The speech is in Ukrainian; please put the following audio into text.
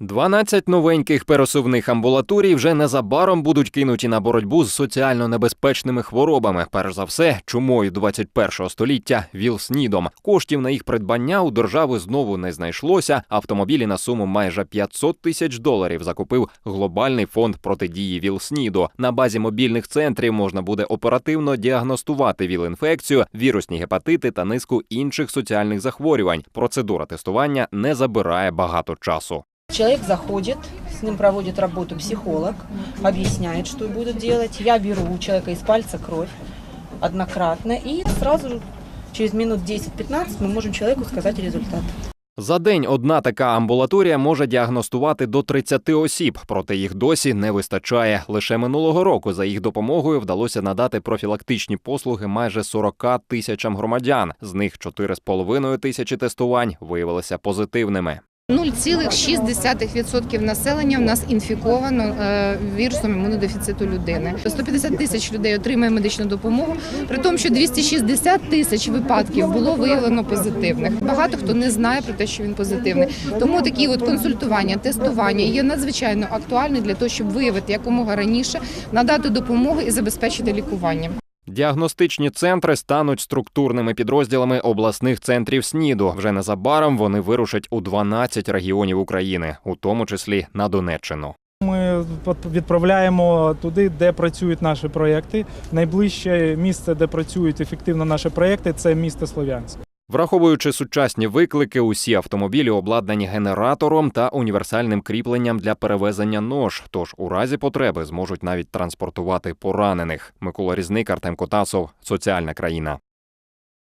12 новеньких пересувних амбулаторій вже незабаром будуть кинуті на боротьбу з соціально небезпечними хворобами. Перш за все, чумою 21-го століття ВІЛ-СНІДом. Коштів на їх придбання у держави знову не знайшлося. Автомобілі на суму майже 500 тисяч доларів закупив глобальний фонд протидії ВІЛ-СНІДу. На базі мобільних центрів можна буде оперативно діагностувати ВІЛ-інфекцію, вірусні гепатити та низку інших соціальних захворювань. Процедура тестування не забирає багато часу. Человек заходит, с ним проводит работу психолог, объясняет, что будет делать. Я беру у человека из пальца кровь однократно и сразу же через минут 10-15 мы можем человеку сказать результат. За день одна така амбулаторія може діагностувати до 30 осіб, проте їх досі не вистачає. Лише минулого року за їх допомогою вдалося надати профілактичні послуги майже 40 тисячам громадян. З них 4,5 тисячі тестувань виявилися позитивними. 0,6% населення в нас інфіковано е, вірусом імунодефіциту людини. 150 тисяч людей отримує медичну допомогу, при тому, що 260 тисяч випадків було виявлено позитивних. Багато хто не знає про те, що він позитивний. Тому такі от консультування, тестування є надзвичайно актуальні для того, щоб виявити якомога раніше, надати допомогу і забезпечити лікування. Діагностичні центри стануть структурними підрозділами обласних центрів СНІДу. Вже незабаром вони вирушать у 12 регіонів України, у тому числі на Донеччину. Ми відправляємо туди, де працюють наші проекти. Найближче місце, де працюють ефективно наші проекти, це місто Слов'янськ. Враховуючи сучасні виклики, усі автомобілі обладнані генератором та універсальним кріпленням для перевезення нож. Тож у разі потреби зможуть навіть транспортувати поранених. Микола Різник, Артем Котасов, соціальна країна.